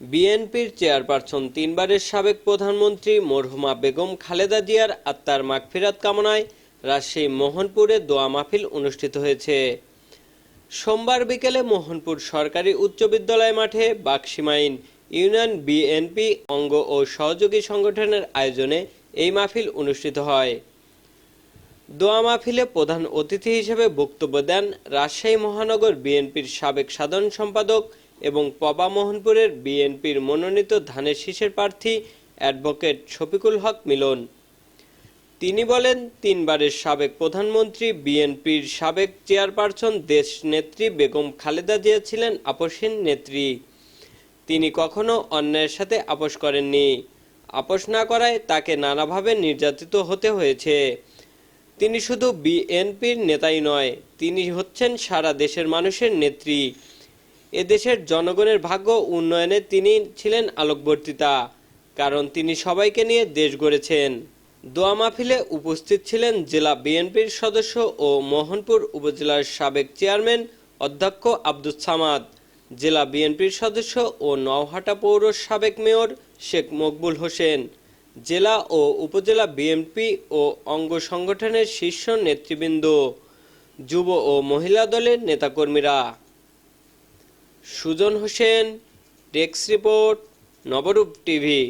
বিএনপির চেয়ারপারসন তিনবারের সাবেক প্রধানমন্ত্রী মরহুমা বেগম খালেদা জিয়ার আত্মার মাগফিরাত কামনায় রাজশাহী মোহনপুরে দোয়া মাহফিল অনুষ্ঠিত হয়েছে। সোমবার বিকেলে মোহনপুর সরকারি উচ্চ বিদ্যালয় মাঠে বাক্সিমাইন ইউনিয়ন বিএনপি অঙ্গ ও সহযোগী সংগঠনের আয়োজনে এই মাহফিল অনুষ্ঠিত হয়। দোয়া মাহফিলে প্রধান অতিথি হিসেবে বক্তব্য দেন রাজশাহী মহানগর বিএনপির সাবেক সাধারণ সম্পাদক এবং পবা মোহনপুরের বিএনপির মনোনীত ধানের শীষের প্রার্থী অ্যাডভোকেট শফিকুল হক মিলন। তিনি বলেন, তিনবারের সাবেক প্রধানমন্ত্রী, বিএনপির সাবেক চেয়ারপারসন দেশ নেত্রী বেগম খালেদা জিয়া ছিলেন আপসহীন নেত্রী। তিনি কখনো অন্যায়ের সাথে আপোষ করেননি। আপোষ না করায় তাকে নানাভাবে নির্যাতিত হতে হয়েছে। তিনি শুধু বিএনপির নেতাই নয়, তিনি হচ্ছেন সারা দেশের মানুষের নেত্রী। এদেশের জনগণের ভাগ্য উন্নয়নে তিনি ছিলেন আলোকবর্তিতা, কারণ তিনি সবাইকে নিয়ে দেশ গড়েছেন। দোয়া মাহফিলে উপস্থিত ছিলেন জেলা বিএনপির সদস্য ও মোহনপুর উপজেলার সাবেক চেয়ারম্যান অধ্যক্ষ আব্দুস সামাদ, জেলা বিএনপির সদস্য ও নওহাটা পৌর সাবেক মেয়র শেখ মকবুল হোসেন, জেলা ও উপজেলা বিএনপি ও অঙ্গ সংগঠনের শীর্ষ নেতৃবৃন্দ, যুব ও মহিলা দলের নেতাকর্মীরা। Sujan Hossain desk report Nabarup TV.